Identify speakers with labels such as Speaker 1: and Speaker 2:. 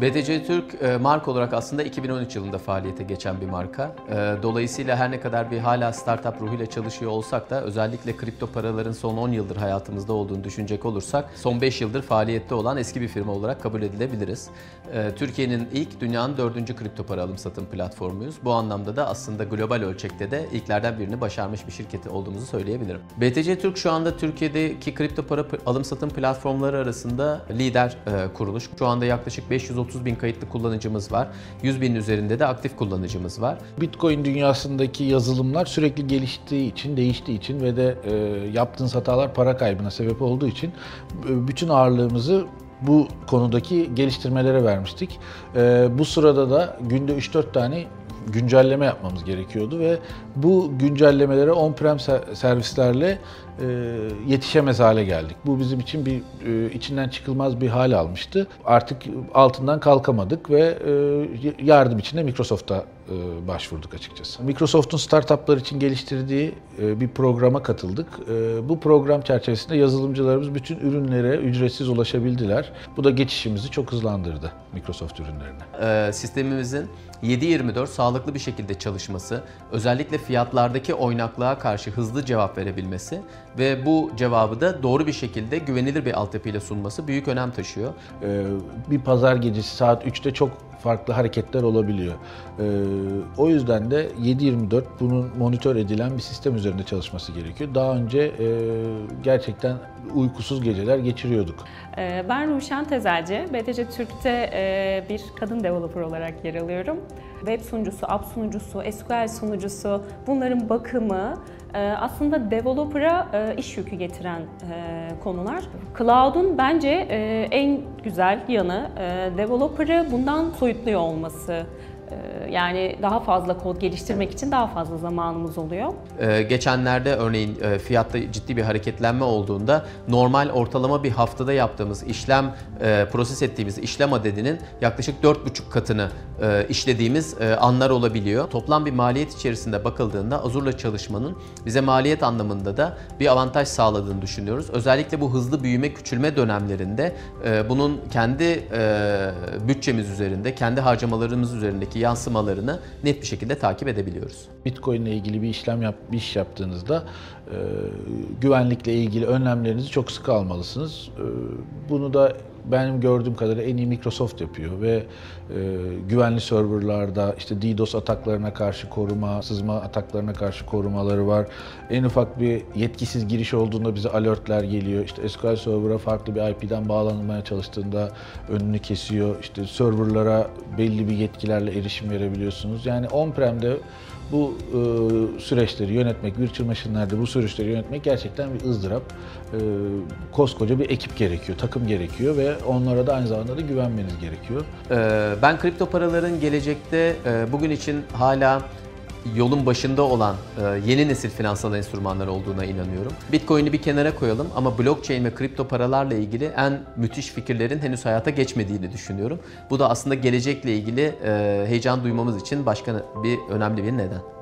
Speaker 1: BTC Türk e, marka olarak aslında 2013 yılında faaliyete geçen bir marka. E, Dolayısıyla her ne kadar bir hala startup ruhuyla çalışıyor olsak da özellikle kripto paraların son 10 yıldır hayatımızda olduğunu düşünecek olursak son 5 yıldır faaliyette olan eski bir firma olarak kabul edilebiliriz. E, Türkiye'nin ilk dünyanın dördüncü kripto para alım satım platformuyuz. Bu anlamda da aslında global ölçekte de ilklerden birini başarmış bir şirketi olduğumuzu söyleyebilirim. BTC Türk şu anda Türkiye'deki kripto para alım satım platformları arasında lider kuruluş. Şu anda yaklaşık 530 bin kayıtlı kullanıcımız var. 100 bin üzerinde de aktif kullanıcımız var.
Speaker 2: Bitcoin dünyasındaki yazılımlar sürekli geliştiği için, değiştiği için ve de e, yaptığınız hatalar para kaybına sebep olduğu için e, bütün ağırlığımızı bu konudaki geliştirmelere vermiştik. E, bu sırada da günde 3-4 tane güncelleme yapmamız gerekiyordu ve bu güncellemelere on-prem ser- servislerle e, yetişemez hale geldik. Bu bizim için bir e, içinden çıkılmaz bir hal almıştı. Artık altından kalkamadık ve e, yardım için de Microsoft'a başvurduk açıkçası. Microsoft'un startuplar için geliştirdiği bir programa katıldık. Bu program çerçevesinde yazılımcılarımız bütün ürünlere ücretsiz ulaşabildiler. Bu da geçişimizi çok hızlandırdı Microsoft ürünlerine.
Speaker 1: Ee, sistemimizin 7-24 sağlıklı bir şekilde çalışması, özellikle fiyatlardaki oynaklığa karşı hızlı cevap verebilmesi ve bu cevabı da doğru bir şekilde güvenilir bir altyapıyla sunması büyük önem taşıyor.
Speaker 2: Ee, bir pazar gecesi saat 3'te çok farklı hareketler olabiliyor. Ee, o yüzden de 7-24 bunun monitör edilen bir sistem üzerinde çalışması gerekiyor. Daha önce e, gerçekten uykusuz geceler geçiriyorduk.
Speaker 3: Ee, Ben Ruşen Tezelci, BTC Türk'te e, bir kadın developer olarak yer alıyorum. Web sunucusu, app sunucusu, SQL sunucusu, bunların bakımı e, aslında developer'a e, iş yükü getiren e, konular. Cloud'un bence en güzel yanı developer'ı bundan soyutluyor olması. Yani daha fazla kod geliştirmek için daha fazla zamanımız oluyor.
Speaker 1: Geçenlerde örneğin fiyatta ciddi bir hareketlenme olduğunda normal ortalama bir haftada yaptığımız işlem, proses ettiğimiz işlem adedinin yaklaşık 4,5 katını işlediğimiz e, anlar olabiliyor. Toplam bir maliyet içerisinde bakıldığında Azure'la çalışmanın bize maliyet anlamında da bir avantaj sağladığını düşünüyoruz. Özellikle bu hızlı büyüme, küçülme dönemlerinde e, bunun kendi e, bütçemiz üzerinde, kendi harcamalarımız üzerindeki yansımalarını net bir şekilde takip edebiliyoruz.
Speaker 2: Bitcoin ile ilgili bir işlem yap, bir iş yaptığınızda e, güvenlikle ilgili önlemlerinizi çok sıkı almalısınız. E, bunu da benim gördüğüm kadarıyla en iyi Microsoft yapıyor ve e, güvenli serverlarda işte DDoS ataklarına karşı koruma, sızma ataklarına karşı korumaları var. En ufak bir yetkisiz giriş olduğunda bize alertler geliyor. İşte SQL server'a farklı bir IP'den bağlanmaya çalıştığında önünü kesiyor. İşte serverlara belli bir yetkilerle erişim verebiliyorsunuz. Yani on-prem'de bu e, süreçleri yönetmek, virtual machine'lerde bu süreçleri yönetmek gerçekten bir ızdırap. E, koskoca bir ekip gerekiyor, takım gerekiyor ve onlara da aynı zamanda da güvenmeniz gerekiyor.
Speaker 1: Ee, Ben kripto paraların gelecekte e, bugün için hala yolun başında olan e, yeni nesil finansal enstrümanlar olduğuna inanıyorum. Bitcoin'i bir kenara koyalım ama blockchain ve kripto paralarla ilgili en müthiş fikirlerin henüz hayata geçmediğini düşünüyorum. Bu da aslında gelecekle ilgili e, heyecan duymamız için başka bir önemli bir neden.